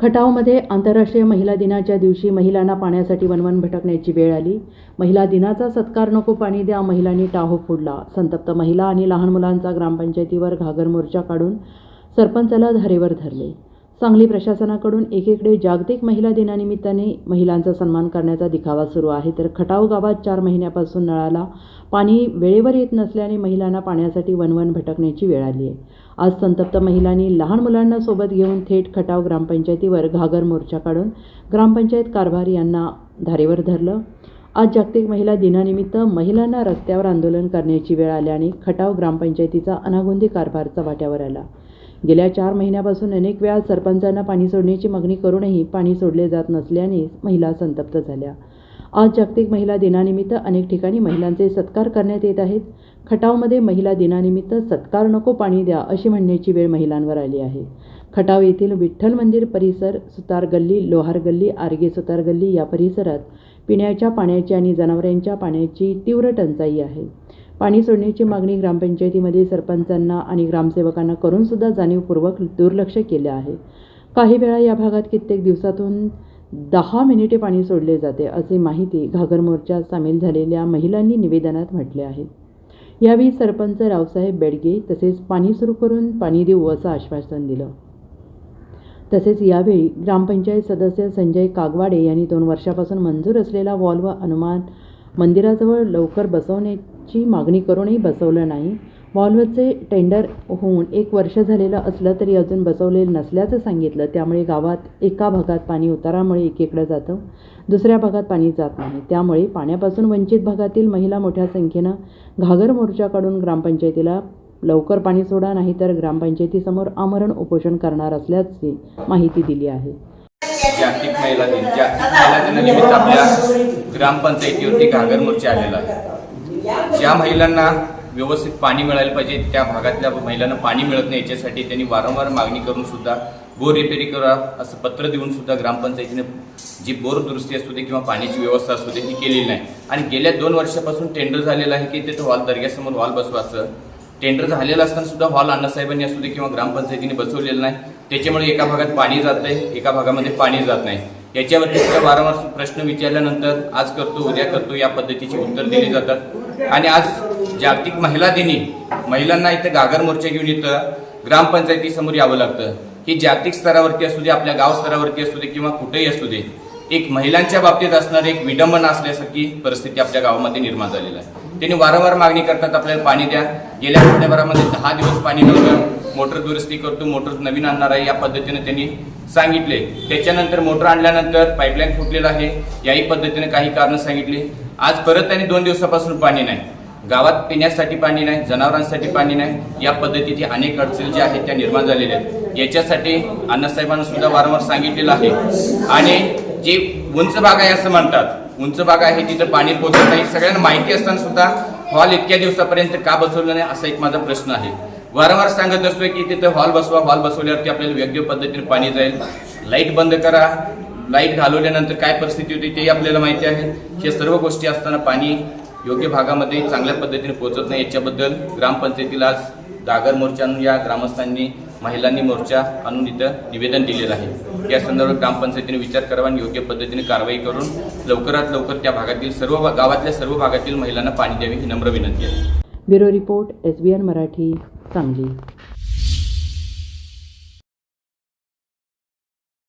खटावमध्ये आंतरराष्ट्रीय महिला दिनाच्या दिवशी महिलांना पाण्यासाठी वनवन भटकण्याची वेळ आली. महिला दिनाचा सत्कार नको पाणी द्या महिलांनी टाहो फोडला. संतप्त महिला आणि लहान मुलांचा ग्रामपंचायतीवर घागर मोर्चा काढून सरपंचाला धारेवर धरले. सांगली प्रशासनाकडून एकीकडे जागतिक महिला दिनानिमित्ताने महिलांचा सन्मान करण्याचा दिखावा सुरू आहे. तर खटाव गावात चार महिन्यापासून नळाला पाणी वेळेवर येत नसल्याने महिलांना पाण्यासाठी वनवन भटकण्याची वेळ आली आहे. आज संतप्त महिलांनी लहान मुलांना सोबत घेऊन थेट खटाव ग्रामपंचायतीवर घागर मोर्चा काढून ग्रामपंचायत कारभार यांना धारेवर धरलं. आज जागतिक महिला दिनानिमित्त महिलांना रस्त्यावर आंदोलन करण्याची वेळ आल्याने खटाव ग्रामपंचायतीचा अनागोंदी कारभारचा वाट्यावर आला. गेल्या चार महिन्यापासून अनेक वेळा सरपंचांना पाणी सोडण्याची मागणी करूनही पाणी सोडले जात नसल्याने महिला संतप्त झाल्या. आज जागतिक महिला दिनानिमित्त अनेक ठिकाणी महिलांचे सत्कार करण्यात येत आहेत. खटावमध्ये महिला दिनानिमित्त सत्कार नको पाणी द्या अशी म्हणण्याची वेळ महिलांवर आली आहे. खटाव येथील विठ्ठल मंदिर परिसर सुतार गल्ली लोहार गल्ली आर्गे सुतार गल्ली या परिसरात पिण्याच्या पाण्याची आणि जनावरांच्या पाण्याची तीव्र टंचाई आहे. पाणी सोडण्याची मागणी ग्रामपंचायतीमध्ये सरपंचांना आणि ग्रामसेवकांना करूनसुद्धा जाणीवपूर्वक दुर्लक्ष केले आहे. काही वेळा या भागात कित्येक दिवसातून दहा मिनिटे पाणी सोडले जाते असे माहिती घागर मोर्चात सामील झालेल्या महिलांनी निवेदनात म्हटले आहे. यावेळी सरपंच रावसाहेब बेडगे तसेच पाणी सुरू करून पाणी देऊ असं आश्वासन दिलं. तसेच यावेळी ग्रामपंचायत सदस्य संजय कागवाडे यांनी दोन वर्षापासून मंजूर असलेला वॉल्व अनुमान मंदिराजवळ लवकर ची मागणी करूनही बसवलं नाही. वॉल्वचे टेंडर होऊन एक वर्ष झालेलं असलं तरी अजून बसवलेलं नसल्याचं सांगितलं. त्यामुळे गावात एका भागात पाणी उतारामुळे एकीकडं जातं दुसऱ्या भागात पाणी जात नाही. त्यामुळे पाण्यापासून वंचित भागातील महिला मोठ्या संख्येनं घागर मोर्चा काढून ग्रामपंचायतीला लवकर पाणी सोडा नाही तर ग्रामपंचायतीसमोर आमरण उपोषण करणार असल्याची माहिती दिली आहे. जागतिक महिला दिन जागतिक महिला दिनानिमित्त आपल्या ग्रामपंचायतीवरती घागर मोर्चा आलेला आहे. ज्या महिलांना व्यवस्थित पाणी मिळायला पाहिजे त्या भागातल्या महिलांना पाणी मिळत नाही याच्यासाठी त्यांनी वारंवार मागणी करून सुद्धा बोर रिपेरी करा असं पत्र देऊन सुद्धा ग्रामपंचायतीने जी बोर दुरुस्ती असू दे किंवा पाण्याची व्यवस्था असू दे ही केलेली नाही. आणि गेल्या दोन वर्षापासून टेंडर झालेलं आहे की तिथं हॉल दर्ग्यासमोर हॉल बसवायचं. टेंडर झालेलं असताना सुद्धा हॉल अण्णासाहेबांनी असू दे किंवा ग्रामपंचायतीने बसवलेलं नाही. त्याच्यामुळे एका भागात पाणी जात आहे एका भागामध्ये पाणी जात नाही. याच्यावरती सुद्धा वारंवार प्रश्न विचारल्यानंतर आज करतो उद्या करतो या पद्धतीची उत्तर दिली जातात. आणि आज जागतिक महिला दिनी महिलांना इथं गागर मोर्चा घेऊन इथं ग्रामपंचायतीसमोर यावं लागतं. ही जागतिक स्तरावरती असू दे आपल्या गाव स्तरावरती असू दे किंवा कुठेही असू दे एक महिलांच्या बाबतीत असणारी एक विडंबना असल्यासारखी परिस्थिती आपल्या गावामध्ये निर्माण झालेली आहे. त्यांनी वारंवार मागणी करतात आपल्याला पाणी द्या. गेल्या आठवड्याभरामध्ये दहा दिवस पाणी नव्हतं. मोटर दुरुस्ती करतो मोटर नवीन आणणार आहे या पद्धतीने त्यांनी सांगितले. त्याच्यानंतर मोटर आणल्यानंतर पाईपलाईन फुटलेला आहे. याही पद्धतीने काही कारण सांगितली. आज परत त्यांनी दोन दिवसापासून पाणी नाही. गावात पिण्यासाठी पाणी नाही जनावरांसाठी पाणी नाही. या पद्धतीची अनेक अडचणी ज्या आहेत त्या निर्माण झालेल्या आहेत. याच्यासाठी अण्णासाहेबांना सुद्धा वारंवार सांगितलेलं आहे. आणि जे उंच भाग आहे असं म्हणतात उंच भाग आहे तिथं पाणी पोहोचत नाही. सगळ्यांना माहिती असताना सुद्धा हॉल इतक्या दिवसापर्यंत का बसवलं नाही असा एक माझा प्रश्न आहे. वारंवार सांगत असतोय की तिथं हॉल बसवा हॉल बसवल्यावरती आपल्याला योग्य पद्धतीने पाणी जाईल. लाइट बंद करा. लाइट घालवल्यानंतर काय परिस्थिती होती तेही आपल्याला माहिती आहे. हे सर्व गोष्टी असताना पाणी योग्य भागामध्ये चांगल्या पद्धतीने पोहोचत नाही. याच्याबद्दल ग्रामपंचायतीला आज दागर मोर्चा या ग्रामस्थांनी महिलांनी मोर्चा आणून इथं निवेदन दिलेलं आहे. या संदर्भात ग्रामपंचायतीने विचार करावा आणि योग्य पद्धतीने कारवाई करून लवकरात लवकर त्या भागातील सर्व गावातल्या सर्व भागातील महिलांना पाणी द्यावी ही नम्र विनंती आहे. Bureau report S B N Marathi Sangli.